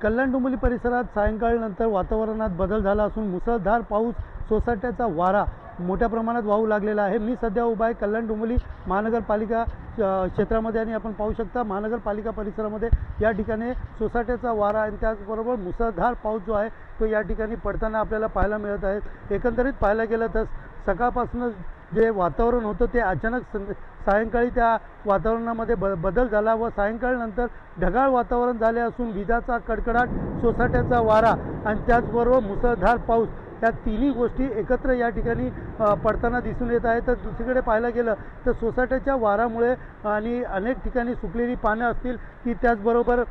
कल्याण डोंबिवली परिसरात सायंकाळनंतर वातावरणात बदल झाला असून मुसळधार पाऊस सोसाट्याचा वारा मोठ्या प्रमाणात वाहू लागलेला आहे. मी सध्या उभा आहे कल्याण डोंबिवली महानगरपालिका क्षेत्रामध्ये आणि आपण पाहू शकता महानगरपालिका परिसरामध्ये या ठिकाणी सोसाट्याचा वारा आणि त्याचबरोबर मुसळधार पाऊस जो आहे तो या ठिकाणी पडताना आपल्याला पाहायला मिळत आहे. एकंदरीत पाहायला गेलं तर सकाळपासून जे वातावरण होतं ते अचानक सं सायंकाळी त्या वातावरणामध्ये ब बदल झाला व सायंकाळनंतर ढगाळ वातावरण झाले असून विजाचा कडकडाट सोसाट्याचा वारा आणि त्याचबरोबर मुसळधार पाऊस. या तिन्ही गोष्टी एकत्र या ठिकाणी पडताना दिसून येत आहे. तर दुसरीकडे पाहायला गेलं तर सोसाट्याच्या वारामुळे आणि अनेक ठिकाणी सुकलेली पानं असतील की त्याचबरोबर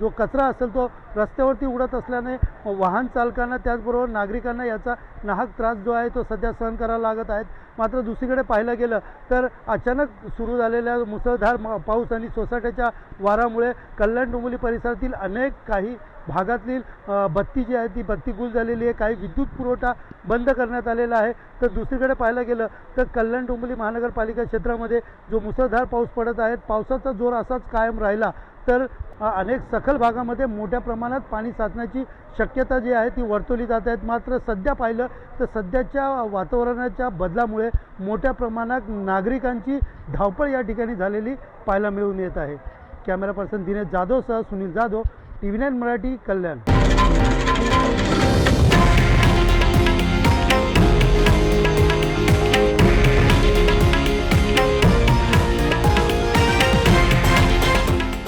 जो कचरा असेल तो रस्त्यावरती उडत असल्याने वाहन चालकांना त्याचबरोबर नागरिकांना याचा नाहक त्रास जो आहे तो सध्या सहन करावा लागत आहेत. मात्र दुसरीकडे पाहायला गेलं तर अचानक सुरू झालेल्या मुसळधार पाऊस आणि सोसाट्याच्या वारामुळे कल्याण डोंबिवली परिसरातील अनेक काही भागातील बत्ती जी आहे ती बत्ती गुल झालेली आहे. काही विद्युत पुरवठा बंद करण्यात आलेला आहे तर दुसरीकडे पाहायला गेलं तर कल्याण डोंबिवली महानगरपालिका क्षेत्रामध्ये जो मुसळधार पाऊस पडत आहे पावसाचा जोर असाच कायम राहिला. तर अनेक सखल भागामध्ये मोठ्या प्रमाणात पाणी साचण्याची शक्यता जी आहे ती वर्तवली जात आहेत मात्र सध्या पाहिलं तर सध्याच्या वातावरणाच्या बदलामुळे मोठ्या प्रमाणात नागरिकांची धावपळ या ठिकाणी झालेली पाहायला मिळून येत आहे. Camera person Dinesh जाधवसह Sunil Jadhav T V nine Marathi Kalyan.